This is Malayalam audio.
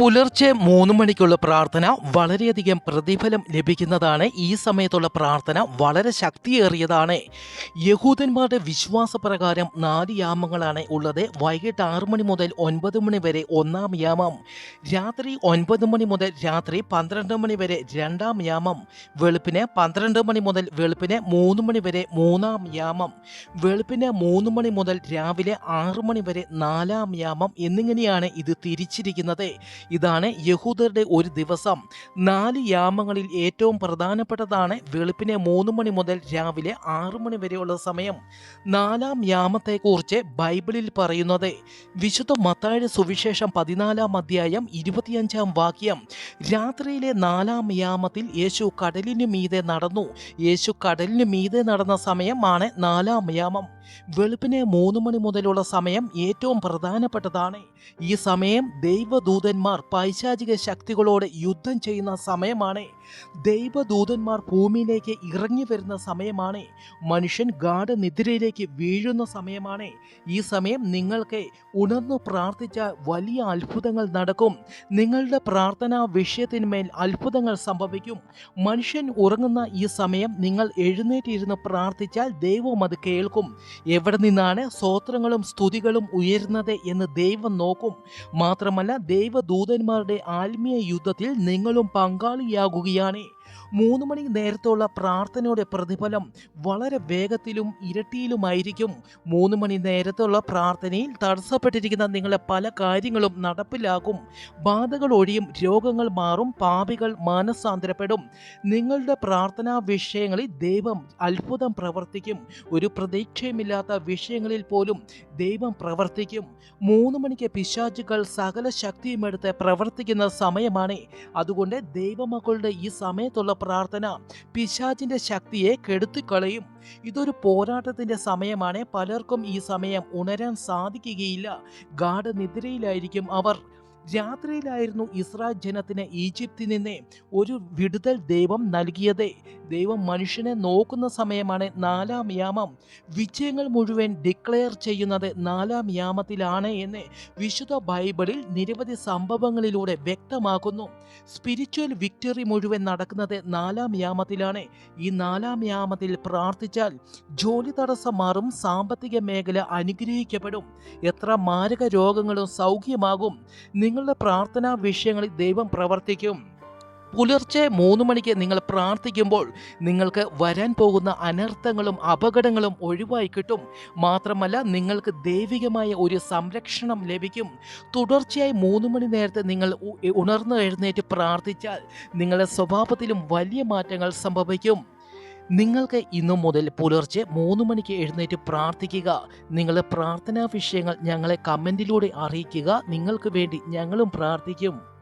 പുലർച്ചെ മൂന്ന് മണിക്കുള്ള പ്രാർത്ഥന വളരെയധികം പ്രതിഫലം ലഭിക്കുന്നതാണ് ഈ സമയത്തുള്ള പ്രാർത്ഥന വളരെ ശക്തിയേറിയതാണ്. യഹൂദന്മാരുടെ വിശ്വാസപ്രകാരം നാല് യാമങ്ങളാണ് ഉള്ളത്. വൈകിട്ട് ആറ് മണി മുതൽ ഒൻപത് മണി വരെ ഒന്നാം യാമം രാത്രി ഒൻപത് മണി മുതൽ രാത്രി പന്ത്രണ്ട് മണി വരെ രണ്ടാം യാമം വെളുപ്പിന് പന്ത്രണ്ട് മണി മുതൽ വെളുപ്പിന് മൂന്ന് മണി വരെ മൂന്നാം യാമം വെളുപ്പിന് മൂന്ന് മണി മുതൽ രാവിലെ ആറ് മണി വരെ നാലാം യാമം എന്നിങ്ങനെയാണ് ഇത് തിരിച്ചിരിക്കുന്നത്. ഇതാണ് യഹൂദരുടെ ഒരു ദിവസം. നാല് യാമങ്ങളിൽ ഏറ്റവും പ്രധാനപ്പെട്ടതാണ് വെളുപ്പിനെ മൂന്ന് മണി മുതൽ രാവിലെ ആറ് മണി വരെയുള്ള സമയം. നാലാം യാമത്തെക്കുറിച്ച് ബൈബിളിൽ പറയുന്നത് വിശുദ്ധ മത്തായുടെ സുവിശേഷം പതിനാലാം അധ്യായം ഇരുപത്തിയഞ്ചാം വാക്യം. രാത്രിയിലെ നാലാം യാമത്തിൽ യേശു കടലിനു മീതെ നടന്നു. യേശു കടലിനു മീതെ നടന്ന സമയമാണ് നാലാം യാമം. വെളുപ്പിനെ മൂന്ന് മണി മുതലുള്ള സമയം ഏറ്റവും പ്രധാനപ്പെട്ടതാണ്. ഈ സമയം ദൈവദൂതന്മാർ പൈശാചിക ശക്തികളോട് യുദ്ധം ചെയ്യുന്ന സമയമാണ്. ദൈവദൂതന്മാർ ഭൂമിയിലേക്ക് ഇറങ്ങി വരുന്ന സമയമാണ്. മനുഷ്യൻ ഗാഠനിദ്രയിലേക്ക് വീഴുന്ന സമയമാണ്. ഈ സമയം നിങ്ങൾക്ക് ഉണർന്നു പ്രാർത്ഥിച്ച വലിയ അത്ഭുതങ്ങൾ നടക്കും. നിങ്ങളുടെ പ്രാർത്ഥനാ വിഷയത്തിന്മേൽ അത്ഭുതങ്ങൾ സംഭവിക്കും. മനുഷ്യൻ ഉറങ്ങുന്ന ഈ സമയം നിങ്ങൾ എഴുന്നേറ്റിരുന്ന് പ്രാർത്ഥിച്ചാൽ ദൈവം അത് കേൾക്കും. എവിടെ നിന്നാണ് സ്തോത്രങ്ങളും സ്തുതികളും ഉയരുന്നത് എന്ന് ദൈവം നോക്കും. മാത്രമല്ല ദൈവദൂതന്മാരുടെ ആത്മീയ യുദ്ധത്തിൽ നിങ്ങളും പങ്കാളിയാകുകയാണ്. മൂന്ന് മണി നേരത്തുള്ള പ്രാർത്ഥനയുടെ പ്രതിഫലം വളരെ വേഗത്തിലും ഇരട്ടിയിലുമായിരിക്കും. മൂന്ന് മണി നേരത്തുള്ള പ്രാർത്ഥനയിൽ തടസ്സപ്പെട്ടിരിക്കുന്ന നിങ്ങളെ പല കാര്യങ്ങളും നടപ്പിലാകും ബാധകൾ ഒഴിയും രോഗങ്ങൾ മാറും പാപികൾ മാനസാന്തരപ്പെടും. നിങ്ങളുടെ പ്രാർത്ഥനാ വിഷയങ്ങളിൽ ദൈവം അത്ഭുതം പ്രവർത്തിക്കും. ഒരു പ്രതീക്ഷയുമില്ലാത്ത വിഷയങ്ങളിൽ പോലും ദൈവം പ്രവർത്തിക്കും. മൂന്ന് മണിക്ക് പിശാചുകൾ സകല ശക്തിയും എടുത്ത് പ്രവർത്തിക്കുന്ന സമയമാണ്. അതുകൊണ്ട് ദൈവമക്കളുടെ ഈ സമയത്തുള്ള പ്രാർത്ഥന പിശാചിന്റെ ശക്തിയെ കെടുത്തിക്കളയും ഇതൊരു പോരാട്ടത്തിന്റെ സമയമാണ്. പലർക്കും ഈ സമയം ഉണരാൻ സാധിക്കുകയില്ല. ഗാഠനിദ്രയിലായിരിക്കും അവർ. രാത്രിയിലായിരുന്നു ഇസ്രായേൽ ജനത്തിന് ഈജിപ്തിൽ നിന്ന് ഒരു വിടുതൽ ദൈവം നൽകിയത്. ദൈവം മനുഷ്യനെ നോക്കുന്ന സമയമാണ് നാലാം യാമം. വിജയങ്ങൾ മുഴുവൻ ഡിക്ലെയർ ചെയ്യുന്നത് നാലാം യാമത്തിലാണ് എന്ന് വിശുദ്ധ ബൈബിളിൽ നിരവധി സംഭവങ്ങളിലൂടെ വ്യക്തമാക്കുന്നു. സ്പിരിച്വൽ വിക്ടറി മുഴുവൻ നടക്കുന്നത് നാലാം യാമത്തിലാണ്. ഈ നാലാം യാമത്തിൽ പ്രാർത്ഥിച്ചാൽ ജോലി തടസ്സം മാറും സാമ്പത്തിക മേഖല അനുഗ്രഹിക്കപ്പെടും എത്ര മാരക രോഗങ്ങളും സൗഖ്യമാകും. നിങ്ങളുടെ പ്രാർത്ഥനാ വിഷയങ്ങളിൽ ദൈവം പ്രവർത്തിക്കും. പുലർച്ചെ മൂന്ന് മണിക്ക് നിങ്ങൾ പ്രാർത്ഥിക്കുമ്പോൾ നിങ്ങൾക്ക് വരാൻ പോകുന്ന അനർത്ഥങ്ങളും അപകടങ്ങളും ഒഴിവായി കിട്ടും. മാത്രമല്ല നിങ്ങൾക്ക് ദൈവികമായ ഒരു സംരക്ഷണം ലഭിക്കും. തുടർച്ചയായി മൂന്ന് മണി നേരത്തെ നിങ്ങൾ ഉണർന്നു എഴുന്നേറ്റ് പ്രാർത്ഥിച്ചാൽ നിങ്ങളുടെ സ്വഭാവത്തിലും വലിയ മാറ്റങ്ങൾ സംഭവിക്കും. നിങ്ങൾക്ക് ഇന്നു മുതൽ പുലർച്ചെ മൂന്ന് മണിക്ക് എഴുന്നേറ്റ് പ്രാർത്ഥിക്കുക. നിങ്ങളുടെ പ്രാർത്ഥനാ വിഷയങ്ങൾ ഞങ്ങളെ കമന്റിലൂടെ അറിയിക്കുക. നിങ്ങൾക്ക് വേണ്ടി ഞങ്ങളും പ്രാർത്ഥിക്കും.